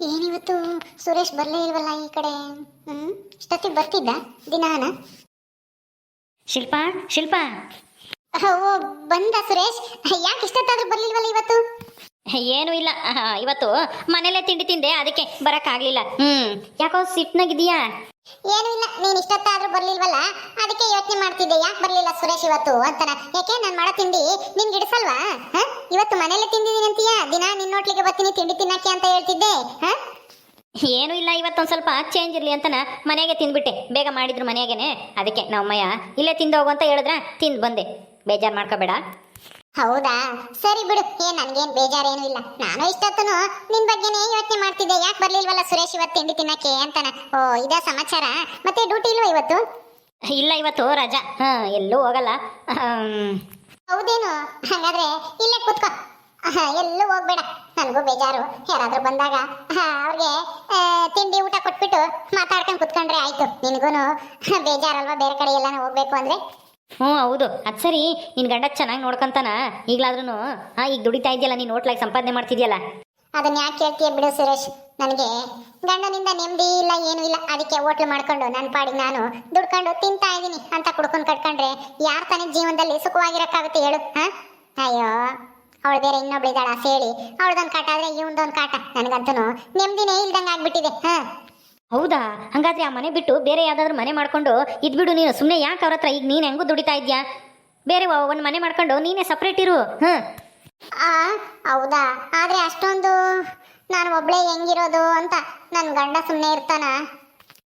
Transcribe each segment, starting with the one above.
ಏನಿವತ್ತು? ಸುರೇಶ್ ಬರಲೇ ಇಲ್ವಲ್ಲ ಈ ಕಡೆ? ಹ್ಮ್? ಇಷ್ಟೊತ್ತಿಗೆ ಬರ್ತಿದ್ದ? ದಿನಾನ? ಶಿಲ್ಪಾ ಶಿಲ್ಪಾ. ಓ ಬಂದ ಸುರೇಶ್? ಯಾಕೆ ಇಷ್ಟೊತ್ತಾದ್ರೂ ಬರ್ಲಿಲ್ವಲ್ಲ ಇವತ್ತು? ಏನೂ ಇಲ್ಲ. ಇವತ್ತು ಮನೇಲೆ ತಿಂಡಿ ತಿಂದೆ ಅದಕ್ಕೆ ಬರಕ್ಕಾಗ್ಲಿಲ್ಲ. ಹ್ಮ್. ಯಾಕೋ ಸಿಟ್ನಾಗಿದೀಯಾ ಏನು ಇಲ್ಲ, ನೀನು ಇಷ್ಟೊತ್ತಾದ್ರೂ ಬರ್ಲಿಲ್ವಲ್ಲ? ಅದಕ್ಕೆ ಯೋಚನೆ ಮಾಡ್ತಿದ್ದೆ, ಯಾಕೆ ಬರ್ಲಿಲ್ಲ ಸುರೇಶ್ ಇವತ್ತು ಅಂತನ. ಯಾಕೆ, ನಾನು ಮಾಡೋ ತಿಂಡಿ ನಿನ್ಗೆ ಇಡಿಸಲ್ವಾ ಹ? ಇವತ್ತು ಮನೇಲೆ ತಿಂದಿದ್ದೀನಿ ಅಂತೀಯ ದಿನ ನಿನ್ನ ಹೋಟ್ಲಿಗೆ ಬರ್ತೀನಿ, ತಿಂಡಿ ತಿನ್ನಕ್ಕೆ ಅಂತ ಹೇಳ್ತಿದ್ದೆ, ಹ? ಏನೂ ಇಲ್ಲ, ಇವತ್ತೊಂದು ಸ್ವಲ್ಪ ಚೇಂಜ್ ಇರಲಿ ಅಂತನ ಮನೆಗೆ ತಿಂದ್ಬಿಟ್ಟೆ. ಬೇಗ ಮಾಡಿದ್ರು ಮನೆಗೇನೆ ಅದಕ್ಕೆ ನಮ್ಮಯ್ಯ ಇಲ್ಲೇ ತಿಂದು ಹೋಗು ಅಂತ ಹೇಳಿದ್ರ, ತಿಂದು ಬಂದೆ. ಬೇಜಾರು ಮಾಡ್ಕೋಬೇಡ. ಹೌದಾ? ಸರಿ ಬಿಡು. ಏನ್ ನನ್ಗೇನ್ ಬೇಜಾರೇನು ಇಲ್ಲ. ನಾನು ಇಷ್ಟೊತ್ತನು ನಿನ್ ಬಗ್ಗೆನೇ ಯೋಚನೆ ಮಾಡ್ತಿದ್ದೆ. ಯಾಕೆ ಬರ್ಲಿಲ್ವಲ್ಲ ಸುರೇಶ್ ಇವತ್ತು ತಿಂಡಿ ತಿನ್ನಕ್ಕೆ ಅಂತಾನ. ಓ ಇದ ಸಮಾಚಾರ? ಮತ್ತೆ ಡ್ಯೂಟಿ ಇಲ್ವಾ ಇವತ್ತು? ಇಲ್ಲ ಇವತ್ತು ರಜಾ. ಹಾ ಎಲ್ಲೂ ಹೋಗಲ್ಲ. ಹೌದೇನು? ಹಾಗಾದ್ರೆ ಇಲ್ಲೇ ಕೂತ್ಕೋ. ಎಲ್ಲೂ ಹೋಗ್ಬೇಡ. ನನಗೂ ಬೇಜಾರು. ಯಾರಾದ್ರೂ ಬಂದಾಗ ಅವ್ರಿಗೆ ತಿಂಡಿ ಊಟ ಕೊಟ್ಬಿಟ್ಟು ಮಾತಾಡ್ಕೊಂಡು ಕುತ್ಕೊಂಡ್ರೆ ಆಯ್ತು. ನಿನಗೂ ಬೇಜಾರಲ್ವಾ? ಬೇರೆ ಕಡೆ ಎಲ್ಲಾನು ಹೋಗ್ಬೇಕು ಅಂದ್ರೆ? ಹ್ಞೂ, ಹೌದು. ಅದ್ ಸರಿ. ನಿನ್ನ ಗಂಡ ಚೆನ್ನಾಗಿ ನೋಡ್ಕೊಂತಾನ. ಈಗಲಾದ್ರೂ ಹಾ ಈಗ ದುಡಿತಾ ಇದೆಯಲ್ಲ, ನೀನ್ ಹೋಟ್ಲಾಗಿ ಸಂಪಾದನೆ ಮಾಡ್ತಿದ್ಯಲ್ಲ. ಅದನ್ನ ಯಾಕೆ ಕೇಳ್ತೀಯ ಬಿಡು ಸುರೇಶ್? ನನಗೆ ಗಂಡನಿಂದ ನೆಮ್ಮದಿ ಇಲ್ಲ, ಏನೂ ಇಲ್ಲ. ಅದಕ್ಕೆ ಹೋಟ್ಲು ಮಾಡ್ಕೊಂಡು ನನ್ನ ಪಾಡಿಗೆ ನಾನು ದುಡ್ಕೊಂಡು ತಿಂತಾ ಇದ್ದೀನಿ ಅಂತ ಕುಡ್ಕೊಂಡು ಕಟ್ಕೊಂಡ್ರೆ ಯಾರು ತಾನೇ ಜೀವನದಲ್ಲಿ ಸುಖವಾಗಿರಕ್ಕಾಗುತ್ತೆ ಹೇಳು, ಹಾ? ಅಯ್ಯೋ, ಅವಳು ಬೇರೆ ಇನ್ನೊಬ್ಳಿದಾಳ ಸೇಳಿ. ಅವಳದೊಂದು ಕಾಟ ಆದ್ರೆ ಇವನದೊಂದು ಕಾಟ. ನನಗಂತೂ ನೆಮ್ಮದಿನೇ ಇಲ್ದಂಗೆ ಆಗ್ಬಿಟ್ಟಿದೆ, ಹಾ? ಹೌದಾ? ಹಂಗಾದ್ರೆ ಆ ಮನೆ ಬಿಟ್ಟು ಬೇರೆ ಯಾವ್ದಾದ್ರು ಮನೆ ಮಾಡ್ಕೊಂಡು ಇದ್ಬಿಡು ನೀನು. ಸುಮ್ಮನೆ ಯಾಕೆ ಅವ್ರ ಹತ್ರ ಈಗ ನೀನು ಹೆಂಗೂ ದುಡಿತಾ ಇದ್ಯಾ? ಬೇರೆ ಒಂದು ಮನೆ ಮಾಡ್ಕೊಂಡು ನೀನೇ ಸಪ್ರೇಟ್ ಇರು. ಹ್ಞೂ ಆ ಹೌದಾ? ಆದ್ರೆ ಅಷ್ಟೊಂದು ನಾನು ಒಬ್ಳೇ ಹೆಂಗಿರೋದು ಅಂತ ನನ್ನ ಗಂಡ ಸುಮ್ಮನೆ ಇರ್ತಾನ?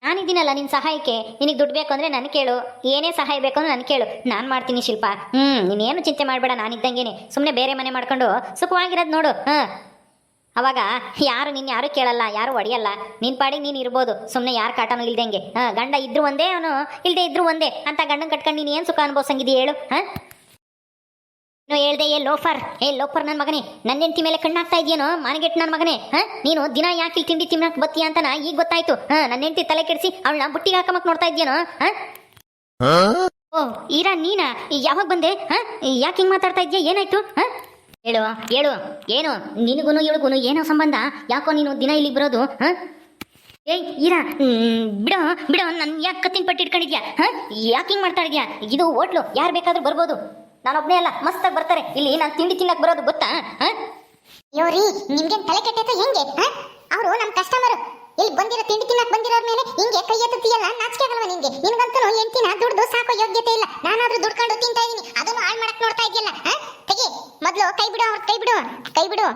ನಾನಿದ್ದೀನಲ್ಲ ನಿನ್ನ ಸಹಾಯಕ್ಕೆ. ನಿನಗೆ ದುಡ್ಡು ಬೇಕು ಅಂದರೆ ನಾನು ಕೇಳು. ಏನೇ ಸಹಾಯ ಬೇಕು ಅಂದ್ರೆ ನಾನು ಕೇಳು. ನಾನು ಮಾಡ್ತೀನಿ ಶಿಲ್ಪ. ಹ್ಞೂ ನೀನೇನು ಚಿಂತೆ ಮಾಡಬೇಡ. ನಾನಿದ್ದಂಗೇನೆ ಸುಮ್ಮನೆ ಬೇರೆ ಮನೆ ಮಾಡ್ಕೊಂಡು ಸುಖವಾಗಿರೋದು ನೋಡು. ಹಾಂ. ಅವಾಗ ಯಾರು ನಿನ್ನ ಯಾರು ಕೇಳಲ್ಲ ಯಾರು ಒಡೆಯಲ್ಲ? ನಿನ್ನ ಪಾಡಿಗೆ ನೀನು ಇರ್ಬೋದು. ಸುಮ್ಮನೆ ಯಾರು ಕಾಟನೂ ಇಲ್ದಂಗೆ. ಹಾಂ ಗಂಡ ಇದ್ರು ಒಂದೇ ಅವನು ಇಲ್ಲದೆ ಇದ್ರು ಒಂದೇ. ಅಂತ ಗಂಡನ ಕಟ್ಕೊಂಡು ನೀನು ಏನು ಸುಖ ಅನುಭವಿಸಂಗಿದೀಯ ಹೇಳು? ಹಾಂ? ನೀನು ಹೇಳ್ದೆ ಏ ಲೋಫರ್ ಏ ಲೋಫರ್ ನನ್ನ ಮಗನೇ ನನ್ನ ಹೆಂಡತಿ ಮೇಲೆ ಕಣ್ಣಾಗ್ತಾ ಇದೆಯೇನೋ? ಮನೆಗೆಟ್ ನನ್ನ ಮಗನೇ ಹಾ? ನೀನು ದಿನ ಯಾಕೆ ಇಲ್ಲಿ ತಿಂಡಿ ತಿನ್ನಕ್ ಬತ್ತೀಯ ನಾ ಈಗ ಗೊತ್ತಾಯ್ತು. ಹಾಂ ನನ್ನ ಹೆಂಡತಿ ತಲೆ ಕೆಡಿಸಿ ಅವಳನ್ನ ಬುಟ್ಟಿಗೆ ಹಾಕಮಕ್ ನೋಡ್ತಾ ಇದೆಯೇನೋ? ಹಾಂ? ಓ ಈರಾ ನೀನಾ? ಯಾವಾಗ ಬಂದೆ? ಹಾಂ? ಯಾಕೆ ಹಿಂಗ್ ಮಾತಾಡ್ತಾ ಇದ್ಯಾ? ಏನಾಯ್ತು? ಹಾ? ಹೇಳು ಹೇಳು ಏನು? ನಿನಗೂನು ಇವಳಿಗೂನು ಏನೋ ಸಂಬಂಧ? ಯಾಕೋ ನೀನು ದಿನ ಇಲ್ಲಿಗೆ ಬರೋದು ಹಾಂ? ಏಯ್ ಹ್ಮ್, ಬಿಡು ಬಿಡು ನನ್ ಯಾಕೆ ಕತ್ತಿನ ಪಟ್ಟಿ ಇಟ್ಕೊಂಡಿದ್ಯಾ ಹಾ? ಯಾಕೆ ಹಿಂಗ್ ಮಾಡ್ತಾ ಇದ್ಯಾ? ಇದು ಹೋಟ್ಲು ಯಾರು ಬೇಕಾದ್ರೂ ಬರ್ಬೋದು. ನಾನೊಬ್ನೇ ಅಲ್ಲ ಮಸ್ತಾಗಿ ಬರ್ತಾರೆ. ಇಲ್ಲಿ ನಾನು ತಿಂಡಿ ತಿನ್ನಕ್ ಬರೋದು ಗೊತ್ತಾ ಅಯ್ಯೋ ಯೋರಿ ನಿಮ್ಗೆ ತಲೆ ಕೆಟ್ಟೈತೆ ಹೆಂಗೆ ಅವರು ನಮ್ಮ ಕಸ್ಟಮರ್ ಇಲ್ಲಿ ಬಂದಿರೋ ತಿಂಡಿ ತಿನ್ನಕ್ ಬಂದಿರೋ ಮೇಲೆ ಹಿಂಗೆ ಕೈ ಎತ್ತುತ್ತೀಯಲ್ಲ? ನಾಚಿಕೆ ಆಗಲ್ವಾ ನಿಂಗೆ? ನಿನ್ಗಂತೂ ಎಂಟಿನ ದುಡ್ದು ಸಾಕೋ ಯೋಗ್ಯತೆ ಇಲ್ಲ ನಾನಾದ್ರೂ ದುಡ್ಕೊಂಡು ತಿಂತಾ ಇದೀನಿ. ಅದನ್ನು ಹಾಳು ಮಾಡಕ್ ನೋಡ್ತಾ ಇದೆಯಲ್ಲ ತೆಗಿ. ಮೊದಲು ಕೈ ಬಿಡು, ಅವ್ರ ಕೈ ಬಿಡು ಕೈ ಬಿಡು.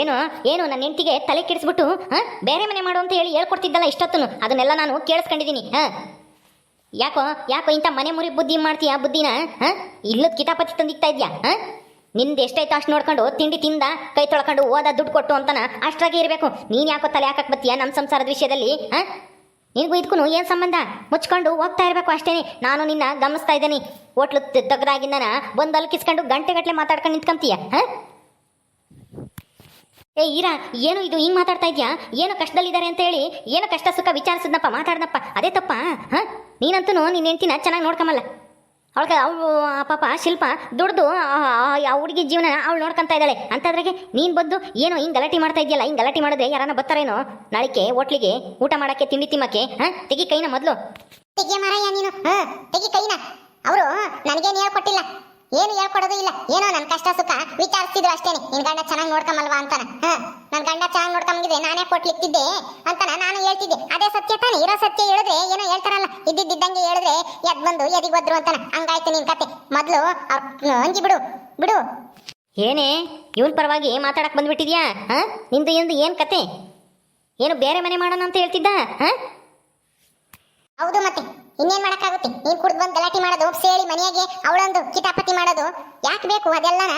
ಏನು? ಏನು? ನನ್ನ ಹೆಂಡತಿಗೆ ತಲೆ ಕೆಡಿಸ್ಬಿಟ್ಟು ಬೇರೆ ಮನೆ ಮಾಡು ಅಂತ ಹೇಳಿ ಹೇಳ್ಕೊಡ್ತಿದ್ದಲ್ಲ ಇಷ್ಟೊತ್ತನು. ಅದನ್ನೆಲ್ಲ ನಾನು ಕೇಳಿಸ್ಕೊಂಡಿದ್ದೀನಿ ಹಾ? ಯಾಕೋ ಯಾಕೋ ಇಂಥ ಮನೆ ಮುರಿ ಬುದ್ಧಿ ಮಾಡ್ತೀಯಾ ಬುದ್ಧಿನ, ಹಾ? ಇಲ್ಲದ ಕಿತಾಪತಿ ತಂದಿಕ್ತಾ ಇದೆಯಾ, ಹಾ? ನಿಂದು ಎಷ್ಟೈತೋ ಅಷ್ಟು ನೋಡ್ಕೊಂಡು ತಿಂಡಿ ತಿಂದ ಕೈ ತೊಳ್ಕೊಂಡು ಓದ ದುಡ್ಡು ಕೊಟ್ಟು ಅಂತನ ಅಷ್ಟಾಗಿ ಇರಬೇಕು. ನೀನು ಯಾಕೋ ತಲೆ ಹಾಕಕ್ ಬತ್ತೀಯ ನಮ್ಮ ಸಂಸಾರದ ವಿಷಯದಲ್ಲಿ, ಹಾಂ? ನಿನಗೂ ಇದಕ್ಕೂ ಏನು ಸಂಬಂಧ? ಮುಚ್ಕೊಂಡು ಹೋಗ್ತಾ ಇರಬೇಕು ಅಷ್ಟೇನೆ. ನಾನು ನಿನ್ನ ಗಮನಿಸ್ತಾ ಇದ್ದೀನಿ. ಹೋಟ್ಲು ತೆಗ್ದಾಗಿಂದನ ಬಂದು ಅಲ್ಕಿಸ್ಕೊಂಡು ಗಂಟೆಗಟ್ಟಲೆ ಮಾತಾಡ್ಕೊಂಡು ನಿಂತ್ಕೊಂತೀಯ, ಹಾಂ? ಏ ಈರಾ, ಏನು ಇದು ಹಿಂಗೆ ಮಾತಾಡ್ತಾ ಇದೆಯಾ? ಏನು ಕಷ್ಟದಲ್ಲಿದ್ದಾರೆ ಅಂತ ಹೇಳಿ, ಏನು ಕಷ್ಟ ಸುಖ ವಿಚಾರಿಸಿದ್ನಪ್ಪ, ಮಾತಾಡ್ದಪ್ಪ. ಅದೇ ತಪ್ಪ, ಹಾಂ? ನೀನಂತೂ ನಿನ್ನ ಹೆಂಡ್ತಿನ ಚೆನ್ನಾಗಿ ನೋಡ್ಕೊಂಬಲ್ಲ ಅವಳಿಗೆ ಅವಳು ಪಾಪ ಶಿಲ್ಪ ದುಡ್ದು, ಆ ಹುಡುಗಿ ಜೀವನ ಅವಳು ನೋಡ್ಕೊಂತ ಇದ್ದಾಳೆ. ಅಂತದ್ರಾಗೆ, ನೀನು ಬಂದು ಏನು ಹಿಂಗೆ ಗಲಾಟೆ ಮಾಡ್ತಾ ಇದೆಯಲ್ಲ, ಹಿಂಗೆ ಗಲಾಟೆ ಮಾಡಿದ್ರೆ ಯಾರನ್ನ ಬರ್ತಾರೇನೋ? ನಾಳಿಕೆ ಹೋಟ್ಲಿಗೆ ಊಟ ಮಾಡಕ್ಕೆ, ತಿಂಡಿ ತಿಮ್ಮಕ್ಕೆ, ಹಾ? ತೆಗಿ ಕೈನ ಮೊದಲು. ತೆಗಿ ಮಾರಯ್ಯ ನೀನು, ಹ? ತೆಗಿ ಕೈನ. ಅವರು, ನನಗೇನು ಹೇಳ್ಕೊಟ್ಟಿಲ್ಲ. ಏನು ಹೇಳ್ಕೊಡೋದು ಇಲ್ಲ. ಏನೋ ನನ್ನ ಕಷ್ಟ ಸುಖ ವಿಚಾರಿಸ್ತಿದ್ರು ಅಷ್ಟೇನೆ ನಿನ್ ಗಂಡ ಚೆನ್ನಾಗಿ ನೋಡ್ಕೊಂಬಲ್ವಾ ಅಂತಾನ. ಹ, ನನ್ ಗಂಡ ಚೆನ್ನಾಗಿ ನೋಡ್ಕೊಂಬಿದ್ರೆ ನಾನೇ ಕೊಟ್ಲಿಕ್ತಿದ್ದೆ ಅಂತಾನ ನಾನು ಹೇಳ್ತಿದ್ದೆ. ಅದೇ ಸತ್ಯ ತಾನೆ, ಇರೋ ಸತ್ಯ ಹೇಳಿದ್ರೆ ಏನೋ ಹೇಳ್ತಾರಲ್ಲ. ಇದ್ದಿದ್ದಂಗೆ ಹೇಳಿದ್ರೆ ಎದ್ ಬಂದು, ಎದಿಗ್ ಬದ್ರು ಅಂತಾನ. ಹಂಗಾಯ್ತು ನಿನ್ ಕತೆ. ಮೊದ್ಲು ಅಂಜಿ ಬಿಡು ಬಿಡು. ಏನೇ, ಇವನ್ ಪರವಾಗಿ ಮಾತಾಡಕ್ ಬಂದ್ಬಿಟ್ಟಿದ್ಯಾ? ಹಾ? ನಿಂದು ಎಂದು ಏನು ಕತೆ? ಏನು ಬೇರೆ ಮನೆ ಮಾಡೋಣ ಅಂತ ಹೇಳ್ತಿದ್ದ? ಹಾ? ಇನ್ನೇನ್ ಮಾಡಕ್ಕಾಗುತ್ತೆ? ನೀನ್ ಕುಡ್ದು ಬಂದು ಗಲಾಟೆ ಮಾಡೋದು ಸೇಳಿ ಮನೆಯಾಗೆ ಅವಳೊಂದು ಕಿತಾಪತಿ ಮಾಡೋದು ಯಾಕೆ ಬೇಕು ಅದೆಲ್ಲನ?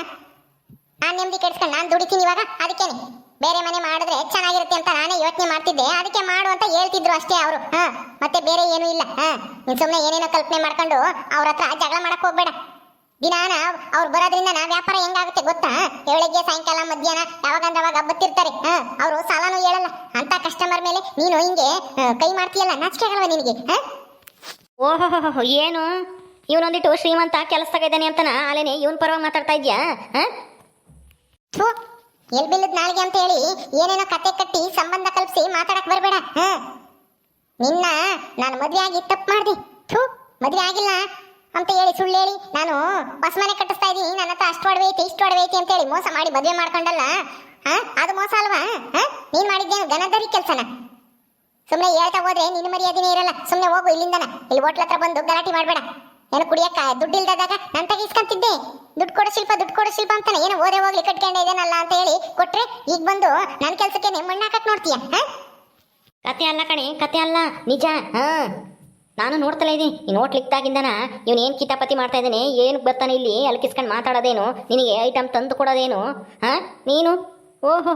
ನಾನ್ ನೆಮ್ಮದಿ ಕೆಡ್ಸ್ಕೊಂಡು ನಾನು ದುಡಿತೀನಿ ಇವಾಗ ಅದಕ್ಕೇನೆ. ಬೇರೆ ಮನೆ ಮಾಡಿದ್ರೆ ಚೆನ್ನಾಗಿರುತ್ತೆ ಅಂತ ನಾನೇ ಯೋಚನೆ ಮಾಡ್ತಿದ್ದೆ ಅದಕ್ಕೆ ಮಾಡು ಅಂತ ಹೇಳ್ತಿದ್ರು ಅಷ್ಟೇ ಅವರು. ಹಾ ಮತ್ತೆ ಬೇರೆ ಏನೂ ಇಲ್ಲ. ಹಾ ನೀನ್ ಸುಮ್ಮನೆ ಏನೇನೋ ಕಲ್ಪನೆ ಮಾಡ್ಕೊಂಡು ಅವ್ರ ಹತ್ರ ಜಗಳ ಮಾಡಕ್ ಹೋಗ್ಬೇಡ. ದಿನಾನ ಅವ್ರು ಬರೋದ್ರಿಂದ ನಾ ವ್ಯಾಪಾರ ಹೆಂಗಾಗುತ್ತೆ ಗೊತ್ತಾ? ಬೆಳಗ್ಗೆ ಸಾಯಂಕಾಲ ಮಧ್ಯಾಹ್ನ ಯಾವಾಗಂದ್ರೆ ಅವಾಗ ಬತ್ತಿರ್ತಾರೆ ಹಾ ಅವರು ಸಾಲನೂ ಹೇಳಲ್ಲ. ಅಂತ ಕಸ್ಟಮರ್ ಮೇಲೆ ನೀನು ಹಿಂಗೆ ಆ, ಕೈ ಮಾಡ್ತೀಯಲ್ಲ ನಾಚಿಕೆ ನಿನಗೆ ಹಾ? ಓಹೋ ಏನು? ಇವನೊಂದಿಟ್ಟು ಶ್ರೀಮಂತ ಕೆಲಸದಾಗ ಇದ್ದಾನೆ ಅಂತನ? ಆಲೇನೆ ಇವನ್ ಪರವಾಗಿ ಮಾತಾಡ್ತಾ ಇದ್ಯಾ? ಎಲ್ ಬಿಲ್ಲದ್ ನಾಳಿಗೆ ಅಂತ ಹೇಳಿ ಏನೇನೋ ಕತೆ ಕಟ್ಟಿ ಸಂಬಂಧ ಕಲ್ಪಿಸಿ ಮಾತಾಡಕ್ ಬರಬೇಡ ನಿನ್ನ ನಾನು ಮದ್ವೆ ಆಗಿ ತಪ್ಪು ಮಾಡಿದೆ. ಥೂ, ಮದ್ವೆ ಆಗಿಲ್ಲ ಅಂತ ಹೇಳಿ ಸುಳ್ಳು ಹೇಳಿ ನಾನು ಹೊಸ ಮನೆ ಕಟ್ಟಿಸ್ತಾ ಇದೀನಿ ನನ್ನ ಹತ್ರ ಅಷ್ಟು ಒಡವೆ ಐತಿ, ಇಷ್ಟು ಒಡವೆ ಐತಿ ಅಂತ ಹೇಳಿ ಮೋಸ ಮಾಡಿ ಮದ್ವೆ ಮಾಡ್ಕೊಂಡಲ್ಲ ಅದು ಮೋಸ ಅಲ್ವಾ ನೀನ್ ಮಾಡಿದ್ದೇನು ಘನದರಿ ಕೆಲ್ಸನ. ಸುಮ್ಮನೆ ಹೇಳ್ತಾ ಹೋದ್ರೆ ನಿನ್ನ ಮರ್ಯಾದೆನೇ ಇರಲ್ಲ. ಸುಮ್ಮನೆ ಹೋಗು ಇಲ್ಲಿಂದನ. ಇಲ್ಲಿ ಹೋಟ್ಲ ಹತ್ರ ಬಂದು ಗಲಾಟೆ ಮಾಡಬೇಡ. ಏನು ಕುಡಿಯಕ್ಕ? ದುಡ್ಡು ಇಲ್ದಾಗ ನನ್ನ ತಗ ಇಸ್ಕೊಂತಿದ್ದೆ ದುಡ್ಡು ಕೊಡೋ ಶಿಲ್ಪ, ದುಡ್ಡು ಕೊಡೋ ಶಿಲ್ಪ ಅಂತಾನೆ. ಏನು ಓದೇ ಹೋಗ್ಲಿ ಕಟ್ಕೊಂಡೆ ಇದೇನಲ್ಲ ಅಂತ ಹೇಳಿ ಕೊಟ್ರೆ ಈಗ ಬಂದು ನನ್ನ ಕೆಲ್ಸಕ್ಕೆ ಮಣ್ಣು ಹಾಕಕ್ ನೋಡ್ತೀಯ? ಕತೆ ಅಲ್ಲ ಕಣೆ, ಕತೆ ಅಲ್ಲ. ನಿಜ. ಹಾ. ನಾನು ನೋಡ್ತಲೇ ಇದ್ದೀನಿ. ನೋಟ್ ಲಿಕ್ತಾಗಿಂದನ ಇವನು ಏನು ಕಿತಾಪತಿ ಮಾಡ್ತಾ ಇದ್ದಾನೆ, ಏನಕ್ಕೆ ಬರ್ತಾನೆ ಇಲ್ಲಿ, ಅಲ್ಕಿಸ್ಕೊಂಡು ಮಾತಾಡೋದೇನು, ನಿನಗೆ ಐಟಮ್ ತಂದು ಕೊಡೋದೇನು? ಹಾ? ನೀನು? ಓಹೋ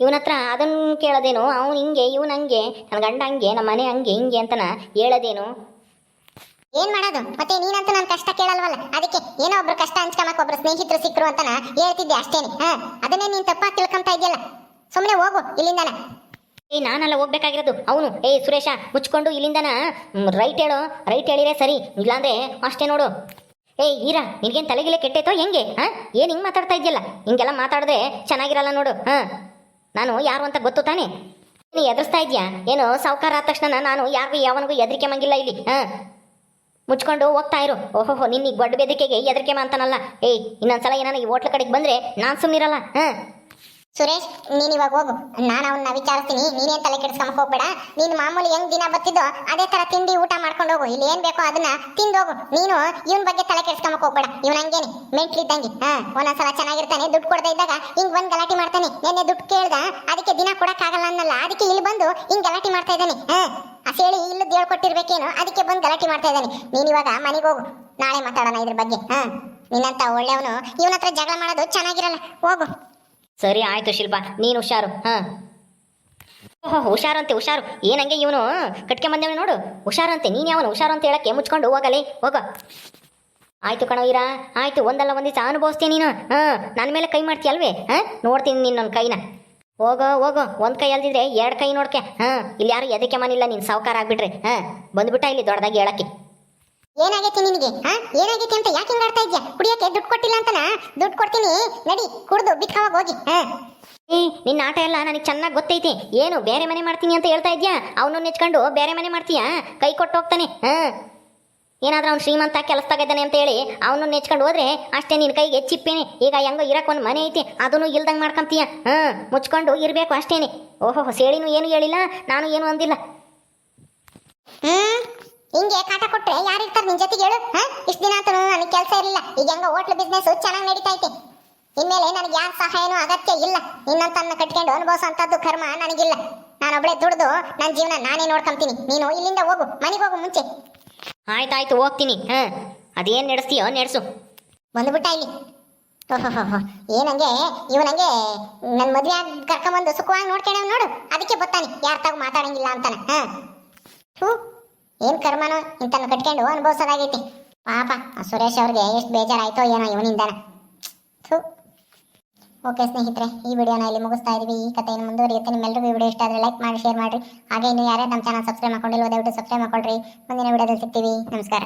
ಇವನ ಹತ್ರ ಅದನ್ನು ಕೇಳೋದೇನು? ಅವನು ಹಿಂಗೆ ಇವನು ಹಂಗೆ ನನ್ನ ಗಂಡ ಹಂಗೆ ನಮ್ಮ ಮನೆ ಹಂಗೆ ಹಿಂಗೆ ಅಂತನ ಹೇಳೋದೇನು? ಏನ್ ಮಾಡೋದು? ಮತ್ತೆ ನೀನಂತೂ ನನ್ನ ಕಷ್ಟ ಕೇಳಲ್ವಲ್ಲ? ಅದಕ್ಕೆ ಏನೋ ಒಬ್ರು ಕಷ್ಟ ಹಂಚ್ಕೊಳಕ್ ಒಬ್ರು ಸ್ನೇಹಿತರು ಸಿಕ್ಕರು ಅಂತನ ಹೇಳ್ತಿದ್ದೆ ಅಷ್ಟೇನೆ ಹಾ? ಅದನ್ನೇ ನೀನ್ ತಪ್ಪಾಗಿ ತಿಳ್ಕೊಂತ ಇದೆಯಲ್ಲ ಸುಮ್ಮನೆ ಹೋಗು ಇಲ್ಲಿಂದನ. ಏ ನಾನಲ್ಲ ಹೋಗ್ಬೇಕಾಗಿರೋದು. ಅವನು ಏ ಸುರೇಶ ಮುಚ್ಕೊಂಡು ಇಲ್ಲಿಂದನ. ರೈಟ್ ಹೇಳು ರೈಟ್ ಹೇಳಿರೇ ಸರಿ. ಇಲ್ಲಾಂದ್ರೆ ಅಷ್ಟೇ ನೋಡು. ಏ ಹೀರಾ ನಿನ್ಗೇನು ತಲೆಗಿಲೆ ಕೆಟ್ಟೈತೋ ಹೆಂಗೆ? ಹಾ? ಏನು ಹಿಂಗೆ ಮಾತಾಡ್ತಾ ಇದೆಯಲ್ಲ ಹಿಂಗೆಲ್ಲ ಮಾತಾಡದೆ ಚೆನ್ನಾಗಿರಲ್ಲ ನೋಡು. ಹಾಂ? ನಾನು ಯಾರು ಅಂತ ಗೊತ್ತು ತಾನೆ? ನೀನು ಎದುರಿಸ್ತಾ ಇದೆಯಾ ಏನು ಸಾವುಕಾರ ಆದ ತಕ್ಷಣ ನಾನು ಯಾರಿಗೂ ಯಾವನಿಗೂ ಹೆದರಿಕೆ ಮಂಗಿಲ್ಲ ಇಲ್ಲಿ. ಹಾಂ? ಮುಚ್ಕೊಂಡು ಹೋಗ್ತಾ ಇರು. ಓಹೋಹೋ, ನಿನ್ನ ಗೊಡ್ಡ ಬೆದರಿಕೆಗೆ ಹೆದರಿಕೆ ಅಂತಾನಲ್ಲ ಏಯ್, ಇನ್ನೊಂದ್ಸಲ ಏನಾನ ಈ ಹೋಟ್ಲ ಕಡೆಗೆ ಬಂದ್ರೆ ನಾನು ಸುಮ್ಮನಿರಲ್ಲ ಹಾ? ಸುರೇಶ್, ನೀನ್ ಇವಾಗ ಹೋಗು. ನಾನು ಅವನ್ನ ವಿಚಾರಿಸ್ತೀನಿ. ನೀನೇನ್ ತಲೆ ಕೆಡಿಸ್ಕೊಂಬಕ್ ಹೋಗ್ಬೇಡ. ನೀನ್ ಮಾಮೂಲಿ ಹೆಂಗ್ ದಿನ ಬರ್ತಿದ್ದೋ ಅದೇ ತರ ತಿಂಡಿ ಊಟ ಮಾಡ್ಕೊಂಡು ಹೋಗು. ಇಲ್ಲಿ ಏನ್ ಬೇಕೋ ಅದನ್ನ ತಿಂದೋಗು ನೀನು ಇವನ್ ಬಗ್ಗೆ ತಲೆ ಕೆಡಿಸ್ಕೊಂಬಕ್ ಹೋಗ್ಬೇಡ. ಇವನ್ ಹಂಗೇನೆ, ಮೆಂಟ್ಲಿ ಇದ್ದಂಗೆ. ಹಾ, ಒಂದೊಂದ್ಸಲ ಚೆನ್ನಾಗಿರ್ತಾನೆ, ದುಡ್ಡು ಕೊಡದೆ ಇದ್ದಾಗ ಹಿಂಗ್ ಬಂದ್ ಗಲಾಟೆ ಮಾಡ್ತಾನೆ. ನೆನ್ನೆ ದುಡ್ಡು ಕೇಳ್ದ, ಅದಕ್ಕೆ ದಿನ ಕೊಡಕ್ ಆಗಲ್ಲ ಅನ್ನಲ್ಲ. ಅದಕ್ಕೆ ಇಲ್ಲಿ ಬಂದು ಹಿಂಗ್ ಗಲಾಟೆ ಮಾಡ್ತಾ ಇದ್ದಾನೆ. ಹಾ, ಆ ಸೇಳಿ ಇಲ್ಲದ್ ಹೇಳ್ಕೊಟ್ಟಿರ್ಬೇಕೇನು, ಅದಕ್ಕೆ ಬಂದ್ ಗಲಾಟೆ ಮಾಡ್ತಾ ಇದ್ದಾನೆ. ನೀನ್ ಇವಾಗ ಮನೆಗೆ ಹೋಗು. ನಾಳೆ ಮಾತಾಡೋಣ ಇದ್ರ ಬಗ್ಗೆ. ಹಾ, ನಿನ್ನಂತ ಒಳ್ಳೆಯವನು ಇವನತ್ರ ಜಗಳ ಮಾಡೋದು ಚೆನ್ನಾಗಿರಲ್ಲ. ಹೋಗು. ಸರಿ ಆಯ್ತು ಶಿಲ್ಪ, ನೀನು ಹುಷಾರು, ಹಾ. ಓಹೋ, ಹುಷಾರಂತೆ, ಹುಷಾರು. ಏನಂಗೆ ಇವನು? ಕಟ್ಕೊಂಬಂದೇವನು ನೋಡು. ಹುಷಾರಂತೆ, ನೀನು ಯಾವನು? ಹುಷಾರು ಅಂತ ಹೇಳಕ್ಕೆ ಮುಚ್ಕೊಂಡು ಹೋಗಲಿ, ಹೋಗ. ಆಯ್ತು ಕಣೋ ಇರ ಆಯ್ತು, ಒಂದಲ್ಲ ಒಂದಿಸ ಅನುಭವಿಸ್ತೀನಿ ನೀನು, ಹಾ. ನನ್ನ ಮೇಲೆ ಕೈ ಮಾಡ್ತೀಯಲ್ವೇ, ಹಾ? ನೋಡ್ತೀನಿ ನಿನ್ನ ನನ್ನ ಕೈನ. ಹೋಗೋ ಹೋಗೋ. ಒಂದು ಕೈ ಅಲ್ದಿದ್ರೆ ಎರಡು ಕೈ ನೋಡ್ಕೆ, ಹಾ. ಇಲ್ಲಿ ಯಾರು ಎದಕ್ಕೆ ಮನಿಲ್ಲ, ನೀನು ಸಾವುಕಾರ ಆಗ್ಬಿಟ್ರೆ, ಹಾ. ಬಂದ್ಬಿಟ್ಟ ಇಲ್ಲಿ ದೊಡ್ಡದಾಗಿ ಹೇಳಕ್ಕೆ. ಏನಾಗೈತಿ ನಿನಗೆ ಹಾ ಏನಾಗೈತಿ ಅಂತ ಯಾಕೆ ಹಿಂಗ್ ಆಡ್ತಾ ಇದ್ಯಾ? ಕುಡಿಯಕ್ಕೆ ದುಡ್ಡು ಕೊಟ್ಟಿಲ್ಲ ಅಂತನ? ದುಡ್ಡು ಕೊಡ್ತೀನಿ ನಡಿ ಕುಡ್ದು ಬಿಕ್ಕವಾಗ ಹೋಗಿ ಹಾ ಏ ನಿನ್ನ ಆಟ ಎಲ್ಲ ನನಗೆ ಚೆನ್ನಾಗಿ ಗೊತ್ತೈತಿ. ಏನು ಬೇರೆ ಮನೆ ಮಾಡ್ತೀನಿ ಅಂತ ಹೇಳ್ತಾ ಇದ್ಯಾ? ಅವನು ನೆಚ್ಕೊಂಡು ಬೇರೆ ಮನೆ ಮಾಡ್ತೀಯಾ? ಕೈ ಕೊಟ್ಟು ಹೋಗ್ತಾನೆ ಹಾ ಏನಾದ್ರೂ ಅವ್ನು ಶ್ರೀಮಂತ ಕೆಲಸದಾಗ ಇದ್ದಾನೆ ಅಂತ ಹೇಳಿ ಅವನು ನೆಚ್ಕೊಂಡು ಹೋದ್ರೆ ಅಷ್ಟೇ ನಿನ್ನ ಕೈಗೆ ಚಿಪ್ಪೇನೆ. ಈಗ ಹೆಂಗೋ ಇರಕ್ಕೆ ಒಂದು ಮನೆ ಐತಿ ಅದನ್ನು ಇಲ್ದಂಗೆ ಮಾಡ್ಕೊಂತೀಯ? ಹಾ ಮುಚ್ಕೊಂಡು ಇರಬೇಕು ಅಷ್ಟೇನೆ. ಓಹೋ ಸೇಳಿನೂ ಏನು ಹೇಳಿಲ್ಲ ನಾನು ಏನು ಅಂದಿಲ್ಲ. ಹ್ಮ್? ಹಿಂಗೆ ಕಾಟ ಕೊಟ್ರೆ ಯಾರು ಇರ್ತಾರೆ ನಿನ್ ಜೊತೆಗೆ ಹೇಳು ಹಾ? ಇಷ್ಟ ದಿನ ಅಂತೂ ನನಗೆ ಕೆಲಸ ಇರಲಿಲ್ಲ. ಈಗ ಹೆಂಗ ಹೋಟ್ಲ್ ಬಿಸ್ನೆಸ್ ಚೆನ್ನಾಗಿ ನಡೀತಾ ಐತೆ ಇನ್ಮೇಲೆ ನನಗೆ ಯಾರ ಸಹಾಯನೂ ಅಗತ್ಯ ಇಲ್ಲ. ನಿನ್ನಂತನ್ನ ಕಟ್ಕೊಂಡು ಅನುಭವಿಸುವಂಥದ್ದು ಕರ್ಮ ನನಗಿಲ್ಲ. ನಾನೊಬ್ಳೆ ದುಡ್ದು ನನ್ನ ಜೀವನ ನಾನೇ ನೋಡ್ಕೊಂತೀನಿ. ನೀನು ಇಲ್ಲಿಂದ ಹೋಗು ಮನೆಗೆ ಹೋಗು ಮುಂಚೆ. ಆಯ್ತಾಯ್ತು ಹೋಗ್ತೀನಿ ಹಾ? ಅದೇನು ನಡೆಸ್ತೀಯೋ ನಡೆಸು. ಬಂದ್ಬಿಟ್ಟ ಇಲ್ಲಿ. ಏನಂಗೆ ಇವನಂಗೆ ನನ್ನ ಮದುವೆ ಆಗಿ ಕರ್ಕೊಂಬಂದು ಸುಖವಾಗಿ ನೋಡ್ಕೊಂಡವ್ ನೋಡು. ಅದಕ್ಕೆ ಬರ್ತಾನೆ. ಯಾರ ತಾಗ ಮಾತಾಡಂಗಿಲ್ಲ ಅಂತಾನೆ ಹಾ? ಹ್ಞೂ ಏನ್ ಕರ್ಮನು ಇಂತ ಕಟ್ಕೊಂಡು ಅನುಭವಿಸೋದಾಗೈತಿ. ಪಾಪ ಸುರೇಶ್ ಅವ್ರಿಗೆ ಎಷ್ಟು ಬೇಜಾರಾಯ್ತೋ ಏನೋ ಇವನಿಂದ ಓಕೆ ಸ್ನೇಹಿತರೆ, ಈ ವಿಡಿಯೋನ ಇಲ್ಲಿ ಮುಗಿಸ್ತಾ ಇದೀವಿ. ಈ ಕಥೆಯನ್ನು ಮುಂದುವರಿಯುತ್ತೆ. ನಿಮ್ಮೆಲ್ಲರಿಗೂ ವಿಡಿಯೋ ಇಷ್ಟ ಆದರೆ ಲೈಕ್ ಮಾಡಿ, ಶೇರ್ ಮಾಡಿರಿ. ಹಾಗೆ ಇನ್ನು ಯಾರೇ ನಮ್ಮ ಚಾನಲ್ ಸಬ್ಸ್ಕ್ರೈಬ್ ಮಾಡ್ಕೊಂಡಿಲ್ವೋ ದಯವಿಟ್ಟು ಸಬ್ಸ್ಕ್ರೈಬ್ ಮಾಡ್ಕೊಳ್ರಿ. ಮುಂದಿನ ವಿಡಿಯೋದಲ್ಲಿ ಸಿಗ್ತೀವಿ. ನಮಸ್ಕಾರ.